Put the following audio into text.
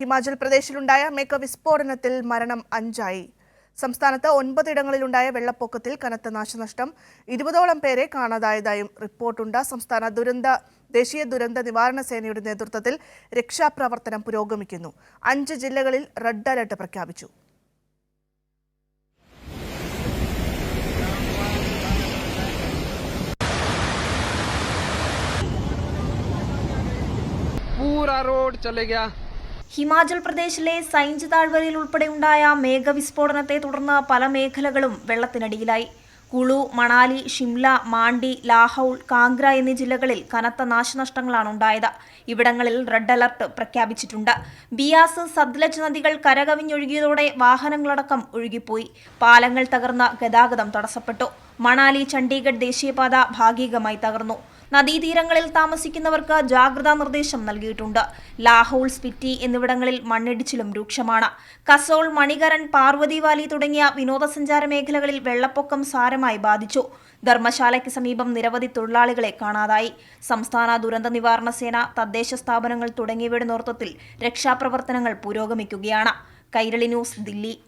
ഹിമാചൽ പ്രദേശിലുണ്ടായ മേഘ വിസ്ഫോടനത്തിൽ മരണം അഞ്ചായി സംസ്ഥാനത്ത് ഒൻപതിടങ്ങളിലുണ്ടായ വെള്ളപ്പൊക്കത്തിൽ കനത്ത നാശനഷ്ടം ഇരുപതോളം പേരെ കാണാതായതായും റിപ്പോർട്ടുണ്ട് സംസ്ഥാന ദുരന്ത ദേശീയ ദുരന്ത നിവാരണ സേനയുടെ നേതൃത്വത്തിൽ രക്ഷാപ്രവർത്തനം പുരോഗമിക്കുന്നു അഞ്ച് ജില്ലകളിൽ റെഡ് അലർട്ട് പ്രഖ്യാപിച്ചു पूरा रोड चले गया ഹിമാചൽ പ്രദേശിലെ സൈഞ്ച് താഴ്വരയിൽ ഉൾപ്പെടെയുണ്ടായ മേഘവിസ്ഫോടനത്തെ തുടർന്ന് പല മേഖലകളും വെള്ളത്തിനടിയിലായി. കുളു മണാലി ഷിംല മാണ്ടി ലാഹൌൾ കാംഗ്ര എന്നീ ജില്ലകളിൽ കനത്ത നാശനഷ്ടങ്ങളാണ് ഉണ്ടായത്. ഇവിടങ്ങളിൽ റെഡ് അലർട്ട് പ്രഖ്യാപിച്ചിട്ടുണ്ട്. ബിയാസ് സത്ലജ് നദികൾ കരകവിഞ്ഞൊഴുകിയതോടെ വാഹനങ്ങളടക്കം ഒഴുകിപ്പോയി. പാലങ്ങൾ തകർന്ന ഗതാഗതം തടസ്സപ്പെട്ടു. മണാലി ചണ്ഡീഗഡ് ദേശീയപാത ഭാഗികമായി തകർന്നു. നദീതീരങ്ങളിൽ താമസിക്കുന്നവർക്ക് ജാഗ്രതാ നിർദ്ദേശം നൽകിയിട്ടുണ്ട്. ലാഹോൾ സ്പിറ്റി എന്നിവിടങ്ങളിൽ മണ്ണിടിച്ചിലും രൂക്ഷമാണ്. കസോൾ മണികരൻ പാർവതി വാലി തുടങ്ങിയ വിനോദസഞ്ചാര മേഖലകളിൽ വെള്ളപ്പൊക്കം സാരമായി ബാധിച്ചു. ധർമ്മശാലയ്ക്ക് സമീപം നിരവധി തൊഴിലാളികളെ കാണാതായി. സംസ്ഥാന ദുരന്ത നിവാരണ സേന തദ്ദേശ സ്ഥാപനങ്ങൾ തുടങ്ങിയവയുടെ നേതൃത്വത്തിൽ രക്ഷാപ്രവർത്തനങ്ങൾ പുരോഗമിക്കുകയാണ്. കൈരളി ന്യൂസ് ദില്ലി.